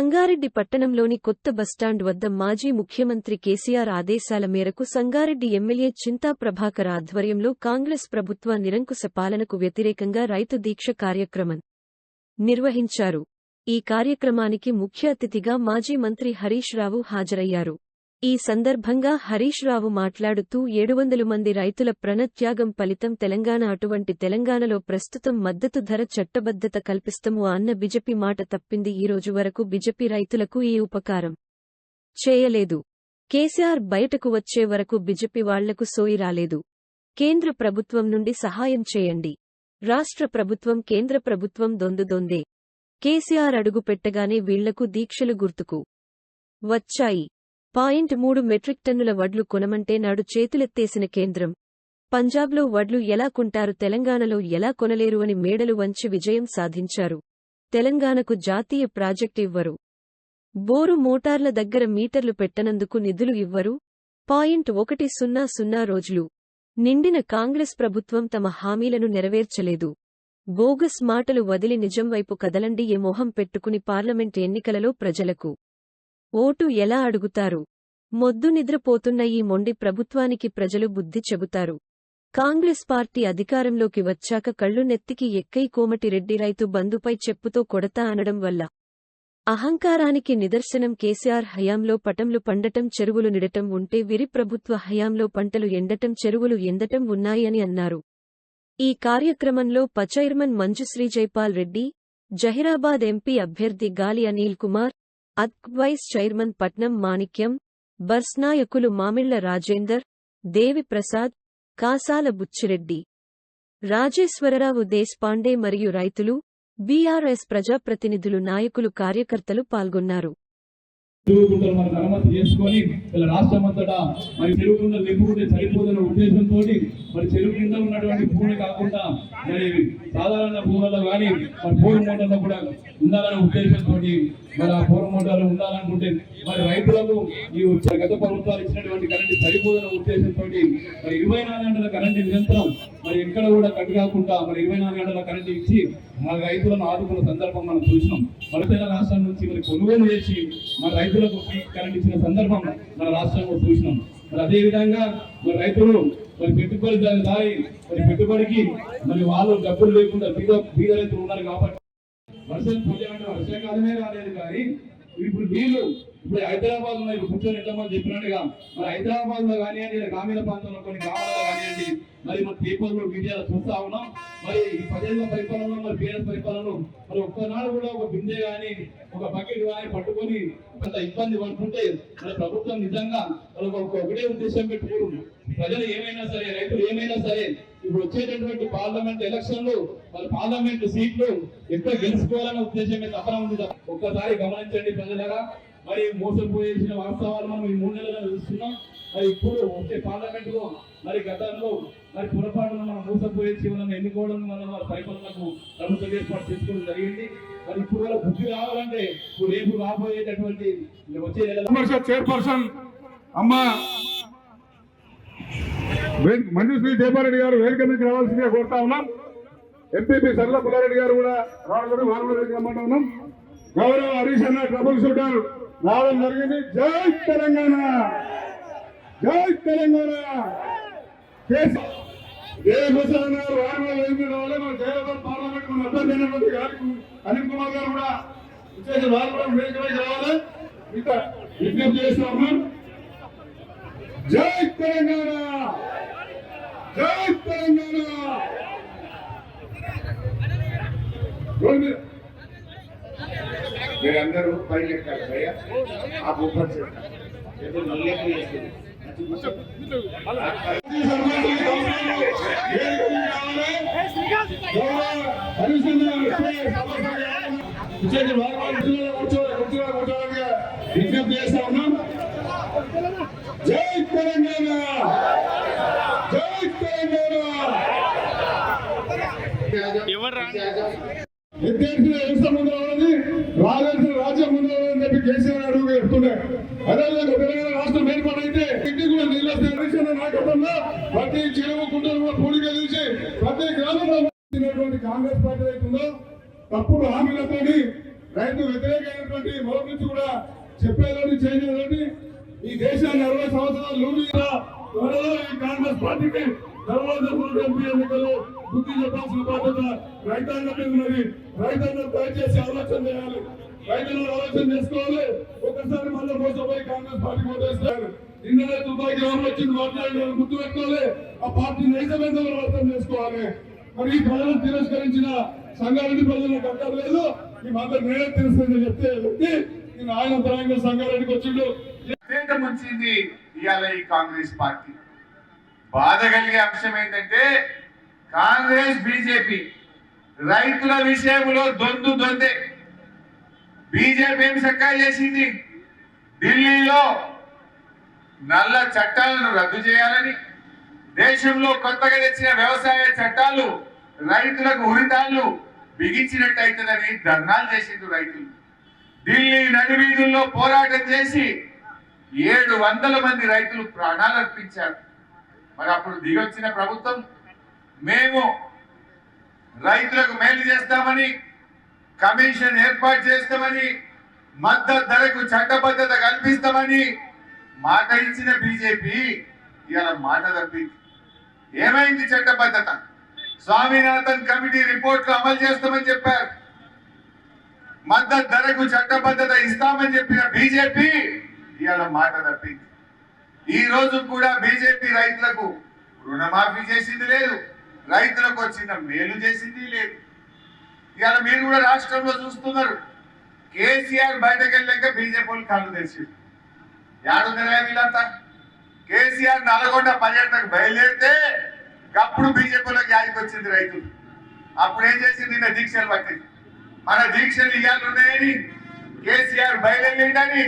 సంగారెడ్డి పట్టణంలోని కొత్త బస్టాండ్ వద్ద మాజీ ముఖ్యమంత్రి కేసీఆర్ ఆదేశాల మేరకు సంగారెడ్డి ఎమ్మెల్యే చింతా ప్రభాకర్ ఆధ్వర్యంలో కాంగ్రెస్ ప్రభుత్వ నిరంకుశ పాలనకు వ్యతిరేకంగా రైతు దీక్ష కార్యక్రమం నిర్వహించారు. ఈ కార్యక్రమానికి ముఖ్య అతిథిగా మాజీ మంత్రి హరీష్ రావు హాజరయ్యారు. ఈ సందర్భంగా హరీష్ రావు మాట్లాడుతూ ఏడు వందల మంది రైతుల ప్రణత్యాగం ఫలితం తెలంగాణ అటువంటి తెలంగాణలో ప్రస్తుతం మద్దతు ధర చట్టబద్ధత కల్పిస్తము అన్న బిజెపి మాట తప్పింది. ఈ రోజు వరకు బిజెపి రైతులకు ఈ ఉపకారం చేయలేదు. కేసీఆర్ బయటకు వచ్చే వరకు బిజెపి వాళ్ళకు సోయి రాలేదు. కేంద్ర ప్రభుత్వం నుండి సహాయం చేయండి. రాష్ట్ర ప్రభుత్వం కేంద్ర ప్రభుత్వం దొందుదొందే కేసీఆర్ అడుగు పెట్టగానే వీళ్ళకు దీక్షలు గుర్తుకు వచ్చాయి. పాయింట్ మూడు మెట్రిక్ టన్నుల వడ్లు కొనమంటే నాడు చేతులెత్తేసిన కేంద్రం. పంజాబ్లో వడ్లు ఎలా కొంటారు తెలంగాణలో ఎలా కొనలేరు అని మేడలు వంచి విజయం సాధించారు. తెలంగాణకు జాతీయ ప్రాజెక్టు ఇవ్వరు. బోరు మోటార్ల దగ్గర మీటర్లు పెట్టనందుకు నిధులు ఇవ్వరు. పాయింట్ ఒకటి సున్నా సున్నా రోజులు. నిండిన కాంగ్రెస్ ప్రభుత్వం తమ హామీలను నెరవేర్చలేదు. బోగస్ మాటలు వదిలి నిజం వైపు కదలండి ఏ మొహం పెట్టుకుని పార్లమెంట్ ఎన్నికలలో ప్రజలకు. ఓటు ఎలా అడుగుతారు? మొద్దు నిద్రపోతున్న ఈ మొండి ప్రభుత్వానికి ప్రజలు బుద్ధి చెబుతారు. కాంగ్రెస్ పార్టీ అధికారంలోకి వచ్చాక కళ్ళు నెత్తికి ఎక్కై కోమటిరెడ్డి రైతు బంధుపై చెప్పుతో కొడతా అనడం వల్ల అహంకారానికి నిదర్శనం కేసీఆర్ హయాంలో పటంలు పండటం చెరువులు నిడటం ఉంటే విరి ప్రభుత్వ హయాంలో పంటలు ఎండటం చెరువులు ఎండటం ఉన్నాయని అన్నారు. ఈ కార్యక్రమంలో పచైర్మన్ మంజుశ్రీ జైపాల్ రెడ్డి జహీరాబాద్ ఎంపీ అభ్యర్థి గాలి అనిల్ కుమార్ అద్క్ వైస్ చైర్మన్ పట్నం మాణిక్యం బర్స్నాయకులు మామిళ్ళ రాజేందర్ దేవి ప్రసాద్ కాసాల బుచ్చిరెడ్డి. రాజేశ్వరరావు దేశ్పాండే మరియు రైతులు బీఆర్ఎస్ ప్రజాప్రతినిధులు నాయకులు కార్యకర్తలు పాల్గొన్నారు. చేసుకొని మరి నింపుకుంటే ఉద్దేశంతో మరి చెరువు కింద ఉన్నటువంటి భూమి కాకుండా మరి సాధారణ భూములలో కానీ మరి భూమి మండలంలో కూడా ఉండాలనే ఉద్దేశంతో మరి ఆ పూర్వ మోటార్లు ఉండాలనుకుంటే మరి రైతులకు ఈ వచ్చే గత ప్రభుత్వాలు ఇచ్చినటువంటి కరెంట్ సరిపోదన్న ఉద్దేశంతో మరి ఇరవై నాలుగు గంటల కరెంట్ నిరంతరం మరి ఎక్కడ కూడా కట్ కాకుండా మరి ఇరవై నాలుగు గంటల కరెంట్ ఇచ్చి మన రైతులను ఆదుకున్న సందర్భం మనం చూసినాం. మన తెలంగాణ రాష్ట్రం నుంచి మరి కొనుగోలు చేసి మన రైతులకు కరెంట్ ఇచ్చిన సందర్భం మన రాష్ట్రంలో చూసినాం. మరి అదే విధంగా మరి రైతులు మరి పెట్టుబడి దాని దారి మరి పెట్టుబడికి మరి వాళ్ళు డబ్బులు లేకుండా బీద బీద రైతులు ఉన్నారు కాబట్టి వర్షం పోయాలంటే వర్షాకాలమే రాలేదు కానీ ఇప్పుడు నీళ్ళు ఇప్పుడు హైదరాబాద్లో ఇప్పుడు కూర్చొని ఎంతమంది చెప్పినట్టుగా మరి హైదరాబాద్లో కానివ్వండి గ్రామీణ ప్రాంతంలో కొన్ని గ్రామాల్లో కానివ్వండి మరి మన పేపర్లో మీడియాలో చూస్తా ఉన్నాం. మరి ఈ పదేళ్ళ పరిపాలనలో మరి పేద పరిపాలనలో మరి ఒక్కనాడు కూడా ఒక బిందె కానీ ఒక బకెట్ కానీ పట్టుకొని అంత ఇబ్బంది పడుతుంటే మరి ప్రభుత్వం నిజంగా వాళ్ళకి ఒక ఒకటే ఉద్దేశం పెట్టుకోరు ప్రజలు ఏమైనా సరే రైతులు ఏమైనా సరే ఇప్పుడు వచ్చేటటువంటి పార్లమెంట్ ఎలక్షన్లు మరి పార్లమెంట్ సీట్లు ఎక్కడ గెలుచుకోవాలనే ఉద్దేశమే తపన ఉంది ఒక్కసారి గమనించండి ప్రజలరా. మరి మోసపోయేసిన వాస్తవాలు మనం ఈ మూడు నెలల్లో చూస్తున్నాం. మరి ఇప్పుడు వచ్చే పార్లమెంట్లో మరి గతంలో మరి పొరపాటున మనం మోసపోయేసి మనం ఎన్నుకోవడం వల్ల వారి పరిపాలనకు ప్రభుత్వం ఏర్పాటు చేసుకోవడం జరిగింది. మరి ఇప్పుడు వాళ్ళ బుద్ధి రావాలంటే ఇప్పుడు రేపు రాబోయేటటువంటి వచ్చే నెల చైర్పర్సన్ అమ్మా వే- మంజుశ్రీ జయపారెడ్డి గారు వేదిక మీకు రావాల్సిందిగా కోరుతా ఉన్నాం. ఎంపీపీ సరళ పుల్లారెడ్డి గారు కూడా రావడం వారం వేదిక రమ్మంటా ఉన్నాం. గౌరవ హరీష్ అన్న ట్రబుల్ షూటర్ రావడం జరిగింది. జై తెలంగాణ! జై తెలంగాణ! జయభూషణ్ గారు వారం వేదిక రావాలి? మన జయలలిత పార్లమెంట్ మన అభ్యర్థి అనిల్ కుమార్ గారు కూడా విశేష వారు వేదిక మీద రావాలి. ఇంకా విజ్ఞప్తి జై తెలంగాణ! జై తెలంగాణ. మీరందరూ పైకి ఎక్కాలి భయ్య ఆ బొబ్బర్ ఏదో నల్లేపు చేస్తుంది ఈ సన్మానానికి గౌరవులు వేదిక మీద రావాలి. గౌరవ హరిశ్చంద్ర ఎస్ఐ సమాచారం రావాలి. విశేష వారు వారు కూర్చోవాలి, కూర్చోవాలి, కూర్చోవాలి, కూర్చోవాలిగా విజ్ఞప్తి చేస్తా ఉన్నాం జై తెలంగాణ జై తెలంగాణ ఎత్తేసిన వ్యవస్థ ముందు రావాలని రావాల్సిన రాజ్యం ముందు రావాలని చెప్పి కేసీఆర్ అడుగు చెప్తుండే అదేవిధంగా తెలంగాణ రాష్ట్రం ఏర్పాటైతే ఇంటికి కూడా నీళ్ళు వస్తే హరిశ్చంద్ర నాయకత్వంలో ప్రతి చెరువు కుంటలు కూడా పూడిక తీసి ప్రతి గ్రామంలో ఉన్నటువంటి కాంగ్రెస్ పార్టీ అవుతుందో తప్పుడు హామీలతోని రైతు వ్యతిరేకమైనటువంటి మొదటి నుంచి కూడా చెప్పేదాన్ని చేయలేదని ఈ దేశాన్ని అరవై సంవత్సరాలు లూడిగా త్వరలో ఈ కాంగ్రెస్ పార్టీకి తర్వాత ఎంపీ ఎన్నికలు బుద్ధి చెప్పాల్సిన బాధ్యత రైతాంగం మీద ఉన్నది. రైతాంగం దయచేసి ఆలోచన చేయాలి. రైతులు ఆలోచన చేసుకోవాలి. ఒకసారి మళ్ళీ మోసపోయి కాంగ్రెస్ పార్టీ ఓటేస్తారు. నిన్ననే తుపాకీ ఎవరు వచ్చింది. మాట్లాడిన గుర్తు పెట్టుకోవాలి ఆ పార్టీ నైజమేందో అర్థం చేసుకోవాలి. మరి ఈ ప్రజలను తిరస్కరించిన సంగారెడ్డి ప్రజలకు అక్కర్లేదు. మీ మాత్రం నేనే తిరస్కరించి చెప్తే వ్యక్తి నేను ఆయన పరంగా సంగారెడ్డికి వచ్చిండు. పేట ముంచింది ఇవాళ ఈ కాంగ్రెస్ పార్టీ. బాధ కలిగే అంశం ఏంటంటే కాంగ్రెస్ బీజేపీ రైతుల విషయంలో దొందు దొందే. బీజేపీ ఏం చక్కగా చేసింది? ఢిల్లీలో నల్ల చట్టాలను రద్దు చేయాలని దేశంలో కొత్తగా తెచ్చిన వ్యవసాయ చట్టాలు రైతులకు ఉరితాళ్ళు బిగించినట్టు అవుతుందని ధర్నాలు చేసేది రైతులు. ఢిల్లీ నడివీధుల్లో పోరాటం చేసి ఏడు వందల మంది రైతులు ప్రాణాలు అర్పించారు. మరి అప్పుడు దిగొచ్చిన ప్రభుత్వం మేము రైతులకు మేలు చేస్తామని కమిషన్ ఏర్పాటు చేస్తామని మద్దతు ధరకు చట్టబద్ధత కల్పిస్తామని మాట ఇచ్చిన బీజేపీ ఇవాళ మాట తప్పింది. ఏమైంది చట్టబద్ధత స్వామినాథన్ కమిటీ రిపోర్ట్లు అమలు చేస్తామని చెప్పారు. మద్దతు ధరకు చట్టబద్ధత ఇస్తామని చెప్పిన బీజేపీ ఇవాళ మాట తప్పింది. ఈ రోజు కూడా బీజేపీ రైతులకు రుణమాఫీ చేసింది లేదు. రైతులకు వచ్చిన మేలు చేసింది లేదు. ఇవాళ మీరు కూడా రాష్ట్రంలో చూస్తున్నారు. కేసీఆర్ బయటకు వెళ్ళాక బీజేపీ వాళ్ళు కళ్ళు తెచ్చి ఏడున్నారా వీళ్ళంతా? కేసీఆర్ నల్గొండ పర్యటనకు బయలుదేరితే అప్పుడు బీజేపీలోకి యాదికి వచ్చింది రైతులు అప్పుడు ఏం చేసింది? నిన్న దీక్షలు పట్టింది. మన దీక్షలు ఇవ్వాలన్నాయని కేసీఆర్ బయలుదేరిందని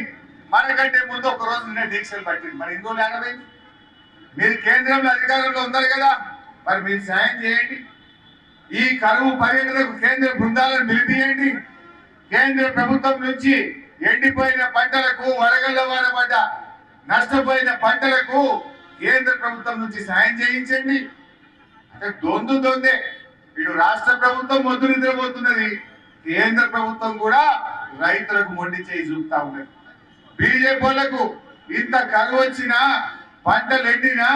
మనకంటే ముందు ఒక రోజు నిన్న దీక్షలు పట్టింది. మరి ఇంకో లేకపోయింది మీరు కేంద్రంలో అధికారంలో ఉన్నారు కదా మరి మీరు సాయం చేయండి. ఈ కరువు పర్యటనకు కేంద్ర బృందాలను పిలిపియండి కేంద్ర ప్రభుత్వం నుంచి ఎండిపోయిన పంటలకు వరగళ్ళ వారబడ్డ పడ్డ నష్టపోయిన పంటలకు కేంద్ర ప్రభుత్వం నుంచి సాయం చేయించండి. అంటే దొందు ఇటు రాష్ట్ర ప్రభుత్వం మొద్దు నిద్రపోతున్నది. కేంద్ర ప్రభుత్వం కూడా రైతులకు మొండి చేయి చూపుతా ఉన్నది. బీజేపీలకు ఇంత కరువు వచ్చినా పంటలు ఎండినా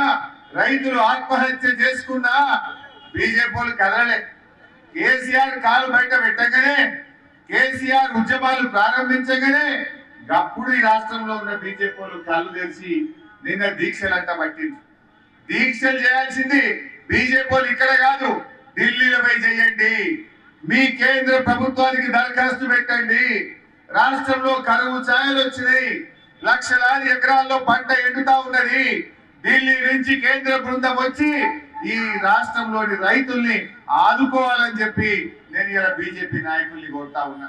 రైతులు ఆత్మహత్య చేసుకున్నా బీజేపీలు కదలలే. కేసీఆర్ కాలు బయట పెట్టగానే కేసీఆర్ ఉద్యమాలు ప్రారంభించగానే అప్పుడు ఈ రాష్ట్రంలో ఉన్న బీజేపీలు కళ్ళు తెరిచి నిన్న దీక్షలంట పట్టింది దీక్షలు చేయాల్సింది బీజేపీ ఇక్కడ కాదు ఢిల్లీలో పోయి చేయండి మీ కేంద్ర ప్రభుత్వానికి దరఖాస్తు పెట్టండి. రాష్ట్రంలో కరువు ఛాయలు వచ్చినాయి. లక్షలాది ఎకరాల్లో పంట ఎండుతా ఉన్నది. ఢిల్లీ నుంచి కేంద్ర బృందం వచ్చి ఈ రాష్ట్రంలోని రైతుల్ని ఆదుకోవాలని చెప్పి నేను ఇలా బీజేపీ నాయకుల్ని కొడతా ఉన్నా.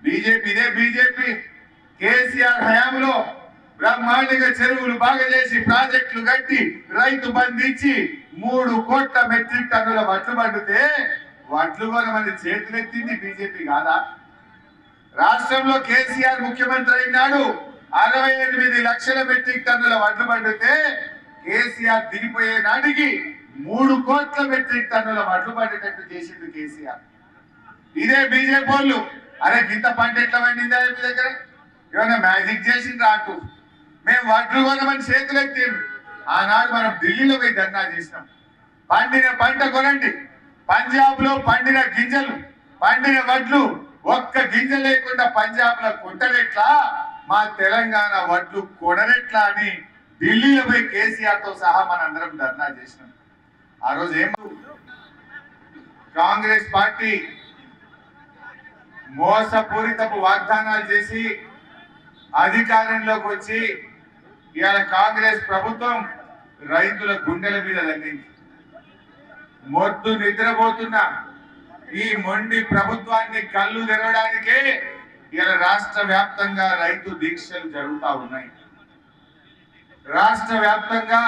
బీజేపీ ఇదే బీజేపీ. కేసీఆర్ హయాంలో బ్రహ్మాండంగా చెరువులు బాగా చేసి ప్రాజెక్టులు కట్టి రైతు బంధించి ఇచ్చి మూడు కోట్ల మెట్రిక్ టన్నుల వడ్లు పండితే వడ్లు కొనమని చేతులెత్తింది బీజేపీ కాదా? రాష్ట్రంలో కేసీఆర్ ముఖ్యమంత్రి అయినాడు. అరవై ఎనిమిది లక్షల మెట్రిక్ టన్నుల వడ్లు పండితే కేసీఆర్ దిగిపోయే నాటికి మూడు కోట్ల మెట్రిక్ టన్నుల వడ్లు పండేటట్టు చేసిండు కేసీఆర్. ఇదే బీజేపీ వాళ్ళు. అరే గింత పంట ఎట్లా పండిందా మీ దగ్గర? ఏమైనా మ్యాజిక్ చేసిండ్రా అంటూ. మేము వడ్లు కొనమని చేతులు ఎత్తిండ్రు ఆనాడు మనం ఢిల్లీలో పోయి ధర్నా చేసినాం. పండిన పంట కొనండి. పంజాబ్లో పండిన గింజలు పండిన వడ్లు ఒక్క గింజ లేకుండా పంజాబ్లో కొట్టరెట్లా మా తెలంగాణ వడ్లు కొనరెట్లా అని ఢిల్లీలో పోయి కేసీఆర్తో సహా మనందరం ధర్నా చేసినాం. ఆ రోజు ఏం కాంగ్రెస్ పార్టీ మోసపూరితపు వాగ్దానాలు చేసి అధికారంలోకి వచ్చి ఇవాళ కాంగ్రెస్ ప్రభుత్వం రైతుల గుండెల మీద దండింది మొద్దు నిద్రపోతున్న ఈ మొండి ప్రభుత్వాన్ని కళ్ళు తెరవడానికే ఇలా రాష్ట్ర వ్యాప్తంగా రైతు దీక్షలు జరుగుతా ఉన్నాయి. రాష్ట్ర వ్యాప్తంగా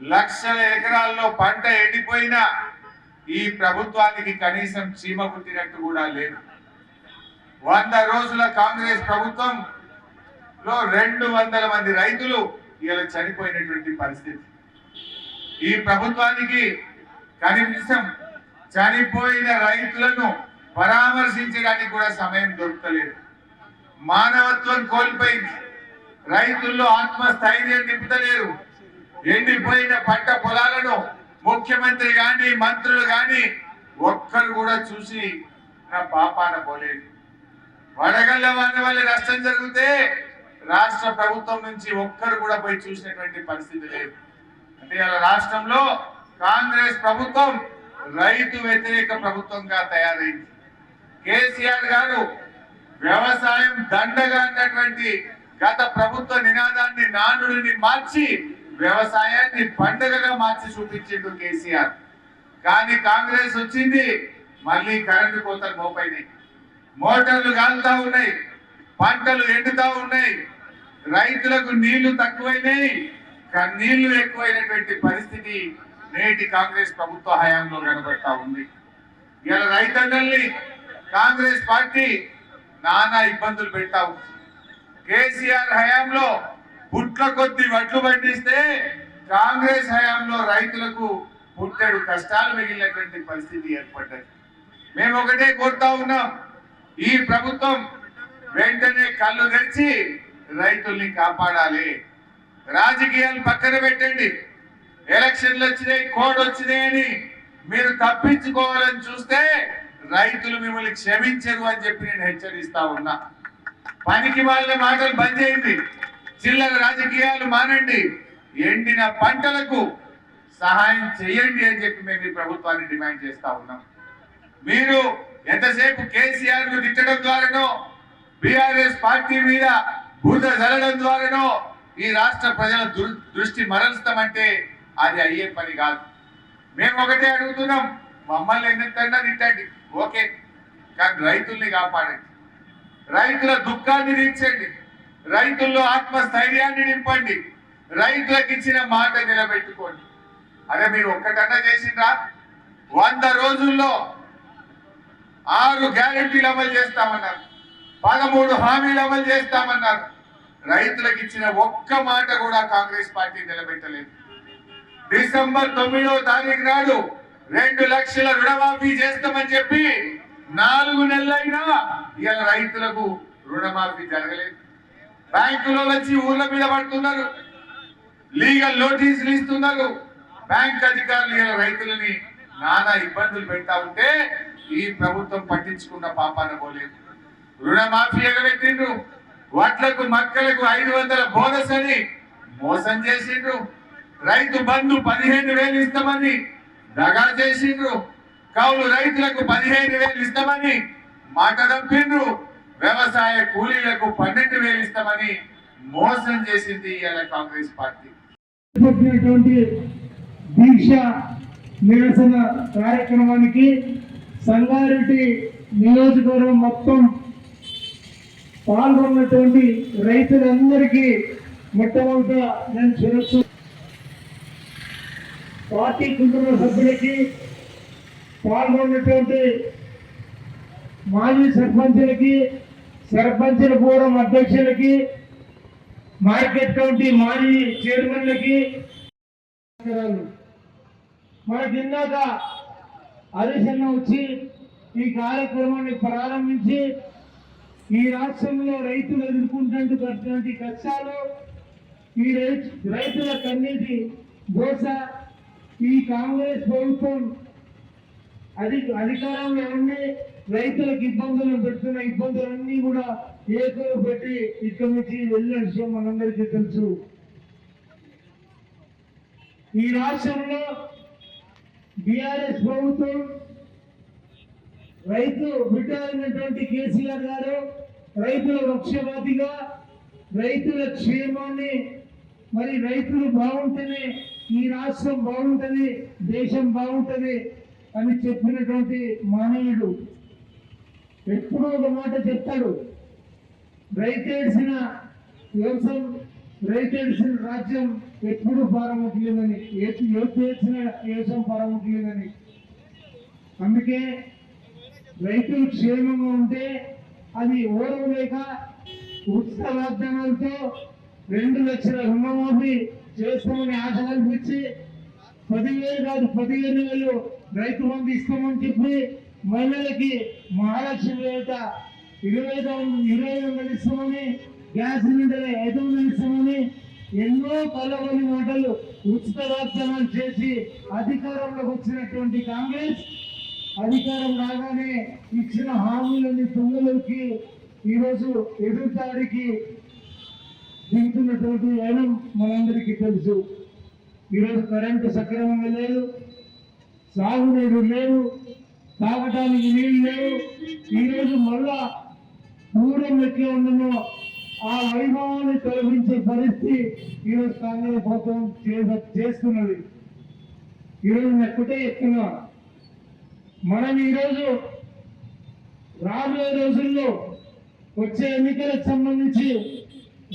లక్షల ఎకరాల్లో పంట ఎండిపోయినా ఈ ప్రభుత్వానికి కనీసం చీమ కుట్టినట్టు కూడా లేదు. వంద రోజుల కాంగ్రెస్ ప్రభుత్వం లో రెండు వందల మంది రైతులు ఇలా చనిపోయినటువంటి పరిస్థితి. ఈ ప్రభుత్వానికి కనీసం చనిపోయిన రైతులను పరామర్శించడానికి కూడా సమయం దొరకలేదు. మానవత్వం కోల్పోయింది. రైతుల్లో ఆత్మస్థైర్యం నింపుతలేరు. ఎండిపోయిన పంట పొలాలను ముఖ్యమంత్రి గాని మంత్రులు గాని ఒక్కరు కూడా చూసి నా పాపాన పోలేదు. వడగళ్ళ వాన వల్ల నష్టం జరిగితే రాష్ట్ర ప్రభుత్వం నుంచి ఒక్కరు కూడా పోయి చూసినటువంటి పరిస్థితి లేదు. అంటే ఇలా రాష్ట్రంలో కాంగ్రెస్ ప్రభుత్వం రైతు వ్యతిరేక ప్రభుత్వంగా తయారైంది. కేసీఆర్ గారు వ్యవసాయం దండగా అన్నటువంటి గత ప్రభుత్వ నినాదాన్ని నానుడిని మార్చి వ్యవసాయాన్ని పండగగా మార్చి చూపించిండు కేసీఆర్. కానీ కాంగ్రెస్ వచ్చింది మళ్ళీ కరెంటు కోతలు మోపైనాయి. మోటార్లు కాలుతా ఉన్నాయి పంటలు ఎండుతా ఉన్నాయి. రైతులకు నీళ్ళు తక్కువైనాయి. కానీ నీళ్ళు ఎక్కువైనటువంటి పరిస్థితి నేటి కాంగ్రెస్ ప్రభుత్వ హయాంలో కనబడతా ఉంది. ఇలా రైతన్నల్ని కాంగ్రెస్ పార్టీ నానా ఇబ్బందులు పెడతావు కేసీఆర్ హయాంలో పుట్ల కొద్ది వడ్లు పండిస్తే కాంగ్రెస్ హయాంలో రైతులకు పుట్టడు కష్టాలు మిగిలినటువంటి పరిస్థితి ఏర్పడ్డది. మేము ఒకటే కోరుతా ఉన్నాం. ఈ ప్రభుత్వం వెంటనే కళ్ళు తెరిచి రైతుల్ని కాపాడాలి. రాజకీయాలు పక్కన పెట్టండి. ఎలక్షన్లు వచ్చినాయి కోడ్ వచ్చినాయి అని మీరు తప్పించుకోవాలని చూస్తే రైతులు మిమ్మల్ని క్షమించరు అని చెప్పి నేను హెచ్చరిస్తా ఉన్నా. పనికి వాళ్ళ మాటలు బంద్ చేయండి. చిల్లర రాజకీయాలు మానండి. ఎండిన పంటలకు సహాయం చేయండి అని చెప్పి మేము ఈ ప్రభుత్వాన్ని డిమాండ్ చేస్తా ఉన్నాం. మీరు ఎంతసేపు కేసీఆర్ను తిట్టడం ద్వారానో బీఆర్ఎస్ పార్టీ మీద బురద జరగడం ద్వారానో ఈ రాష్ట్ర ప్రజల దృష్టి మరలిస్తామంటే అది అయ్యే పని కాదు. మేము ఒకటే అడుగుతున్నాం మమ్మల్ని ఎన్నెత్తన్నా తిట్టండి. ఓకే కానీ రైతుల్ని కాపాడండి. రైతుల దుఃఖాన్ని తీర్చండి. రైతుల్లో ఆత్మస్థైర్యాన్ని నింపండి. రైతులకు ఇచ్చిన మాట నిలబెట్టుకోండి. అదే మీరు ఒక్కటన్నా చేసిండ్రా? వంద రోజుల్లో ఆరు గ్యారెంటీలు అమలు చేస్తామన్నారు. పదమూడు హామీలు అమలు చేస్తామన్నారు. రైతులకు ఇచ్చిన ఒక్క మాట కూడా కాంగ్రెస్ పార్టీ నిలబెట్టలేదు. డిసెంబర్ తొమ్మిదవ తారీఖు నాడు రెండు లక్షల రుణమాఫీ చేస్తామని చెప్పి నాలుగు నెలలైనా ఇవాళ రైతులకు రుణమాఫీ జరగలేదు. బ్యాంకులో వచ్చి ఊర్ల మీద పడుతున్నారు. లీగల్ నోటీసులు ఇస్తున్నారు. బ్యాంక్ అధికారులు ఇలా రైతులని నానా ఇబ్బందులు పెడతా ఉంటే ఈ ప్రభుత్వం పట్టించుకున్న పాపాన పోలేదు. రుణమాఫీ ఎగబెట్టిండ్రు వడ్లకు మక్కలకు ఐదు వందల బోనస్ అని మోసం చేసిండ్రు. రైతు బంధు పదిహేను వేలు ఇస్తామని దగా చేసిండ్రు. కౌలు రైతులకు పదిహేను వేలు ఇస్తామని మాట తప్పిండ్రు. వ్యవసాయ కూలీలకు పన్నెండు వేలు ఇస్తామని మోసం చేసింది ఇవాళ కాంగ్రెస్ పార్టీ. దీక్ష నిరసన కార్యక్రమానికి సంగారెడ్డి నియోజకవర్గం మొత్తం పాల్గొన్నటువంటి రైతులందరికీ మొట్టమొదట నేను శిరస్సు పార్టీ కుటుంబ సభ్యులకి పాల్గొన్నటువంటి మాజీ సర్పంచులకి సర్పంచుల పూర్వం అధ్యక్షులకి మార్కెట్ కమిటీ మాజీ చైర్మన్లకి మనకి ఇందాక అరిసన్న వచ్చి ఈ కార్యక్రమాన్ని ప్రారంభించి ఈ రాష్ట్రంలో రైతులు ఎదుర్కొంటున్నటువంటి కష్టాలు ఈ రైతుల కన్నీటి దోశ ఈ కాంగ్రెస్ ప్రభుత్వం అది అధికారంలో ఉండి రైతులకు ఇబ్బందులు పెడుతున్న ఇబ్బందులన్నీ కూడా ఏకలు పెట్టి ఇక్కడి నుంచి వెళ్ళిన విషయం మనందరికీ తెలుసు. ఈ రాష్ట్రంలో బిఆర్ఎస్ ప్రభుత్వం రైతు బిడ్డ అయినటువంటి కేసీఆర్ గారు రైతుల వృక్షవాదిగా రైతుల క్షేమాన్ని మరి రైతులు బాగుంటేనే ఈ రాష్ట్రం బాగుంటుంది దేశం బాగుంటుంది అని చెప్పినటువంటి మానవుడు ఎప్పుడూ ఒక మాట చెప్తాడు రైతేడ్చిన వ్యవసాయం రైతేడ్చిన రాజ్యం ఎప్పుడు పారముట్లేదని ఏడ్చిన వ్యవసాయం పారముట్లేదని అందుకే రైతులు క్షేమంగా ఉంటే అది ఓడవలేక ఉచిత వాగ్దానాలతో రెండు లక్షల రుణమాఫీ చేస్తామని ఆశ కల్పించి పదివేలు కాదు పదిహేను వేలు రైతు బంధు ఇస్తామని చెప్పి మహిళలకి మహాలక్ష్మి వేట ఇరవై ఐదు ఇరవై వందలు ఇస్తామని గ్యాస్ సిలిండర్ ఐదు వందలు ఇస్తామని ఎన్నో కలవని మాటలు ఉచిత వాగ్దానాలు చేసి అధికారంలోకి వచ్చినటువంటి కాంగ్రెస్ అధికారం రాగానే ఇచ్చిన హామీలని తుంగలోకి ఈరోజు ఎదురుదాడికి దిగుతున్నటువంటి అయినం మనందరికీ తెలుసు. ఈరోజు కరెంటు సక్రమంగా లేదు సాగునీరు లేవు తాగటానికి నీళ్ళు లేవు. ఈరోజు మళ్ళా దూరం ఎట్లా ఉండమో ఆ వైభవాన్ని తొలగించే పరిస్థితి ఈరోజు కాంగ్రెస్ ప్రభుత్వం చేస్తున్నది. ఈరోజు నేను ఒక్కటే ఎక్కున్నాను మనం ఈరోజు రాబోయే రోజుల్లో వచ్చే ఎన్నికలకు సంబంధించి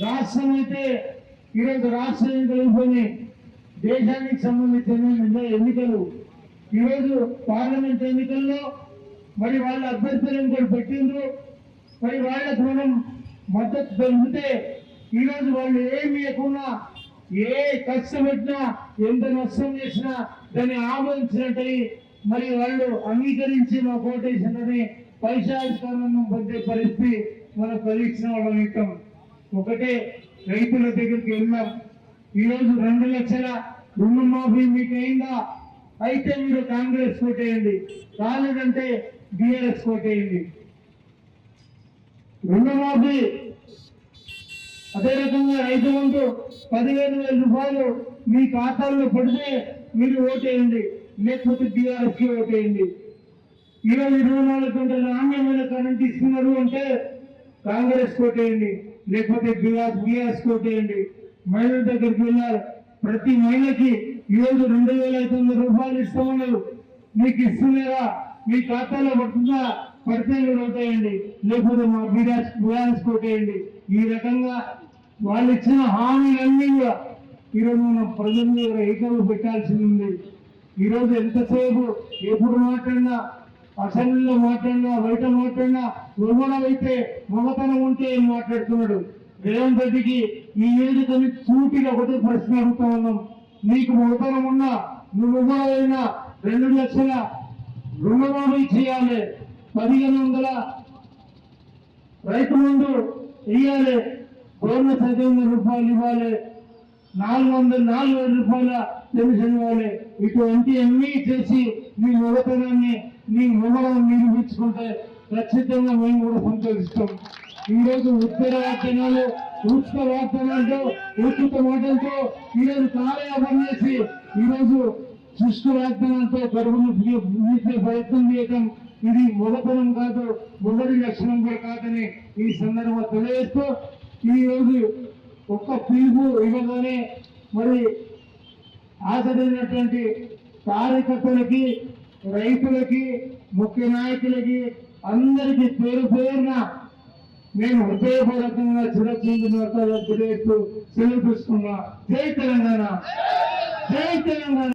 రాష్ట్రం అయితే ఈరోజు రాష్ట్ర ఎన్నికలు దేశానికి సంబంధించిన ఎన్నికలు ఈరోజు పార్లమెంట్ ఎన్నికల్లో మరి వాళ్ళ అభ్యర్థులను కూడా పెట్టిండ్రు. మరి వాళ్ళకు మనం మద్దతు దొరికితే ఈరోజు వాళ్ళు ఏమి లేకుండా ఏ కష్టపెట్టినా ఎంత నష్టం చేసినా దాన్ని ఆమోదించినట్టయి మరి వాళ్ళు అంగీకరించి మా కోటేసినని పైశాధికారాన్ని పొందే పరిస్థితి మన కలిగించిన వాళ్ళ ఒకటే రైతుల దగ్గరికి వెళ్ళాం ఈరోజు రెండు లక్షల రుణమాఫీ మీకు అయిందా? అయితే మీరు కాంగ్రెస్ కోటేయండి కాలేదంటే బిఆర్ఎస్ కోటేయండి రుణమాఫీ అదే రకంగా రైతు బంధు పదిహేను వేల రూపాయలు మీ ఖాతాల్లో పడితే మీరు ఓటేయండి లేకపోతే బీఆర్ఎస్ ఓటేయండి. ఈరోజు ఇరవై నాలుగు గంటల నాణ్యమైన కరెంట్ ఇస్తున్నారు అంటే కాంగ్రెస్ కోటేయండి లేకపోతే బీఆర్ బీఆర్ఎస్ కోటేయండి మహిళల దగ్గరికి వెళ్ళారు ప్రతి మహిళకి ఈరోజు రెండు వేల ఐదు వందల రూపాయలు ఇస్తామన్నారు మీకు ఇస్తున్నారా? మీ ఖాతాలో పడుతుందా? పడితే మీరు లేకపోతే మా బీఆర్ఎస్ బీఆర్ఎస్ కోటేయండి ఈ రకంగా వాళ్ళు ఇచ్చిన హామీలన్నీ కూడా ఈరోజు మనం ప్రజల మీద ఏకలు పెట్టాల్సింది ఉంది. ఈరోజు ఎంతసేపు ఎప్పుడు మాట్లాడినా అసెంబ్లీలో మాట్లాడినా బయట మాట్లాడినా మొగడం అయితే ఉంటే ఏం మాట్లాడుతున్నాడు? రేవంత్ రెడ్డికి ఈ వేదికని సూటిగా ఒకటి ప్రశ్న అడుగుతా ఉన్నాం. నీకు మమతనం ఉన్నా నువ్వు మొగడైనా రెండు లక్షల రుణమాఫీ చేయాలి. పదిహేను వందల రైతు ముందు ఇవ్వాలి గవర్నమెంట్ ఐదు వందల రూపాయలు ఇవ్వాలి. నాలుగు వందల నాలుగు వేల రూపాయల పెన్షన్ వాళ్ళే ఇటువంటి అన్నీ చేసి మీ యువతనాన్ని మీ మీరు విచుకుంటే ఖచ్చితంగా మేము కూడా సంతోషిస్తాం. ఈరోజు ఉత్తర వాగ్దానాలు ఉచిత వాగ్దానాలతో ఉచిత మాటలతో ఈరోజు కార్యాపం చేసి ఈరోజు సృష్టి వాగ్దానాలతో గడువును తీసే ప్రయత్నం చేయటం ఇది మొగతనం కాదు మొదటి లక్షణం కూడా కాదని ఈ సందర్భంగా తెలియజేస్తూ ఈ రోజు ఒక్క పిలుపు ఇవ్వగానే మరి ఆశపడినటువంటి కార్యకర్తలకి రైతులకి ముఖ్య నాయకులకి అందరికీ పేరు పేరున నేను హృదయపూర్వకంగా చిరచంద్ర తెలియజేస్తూ సెలవు తీసుకున్నా జై తెలంగాణ! జై తెలంగాణ!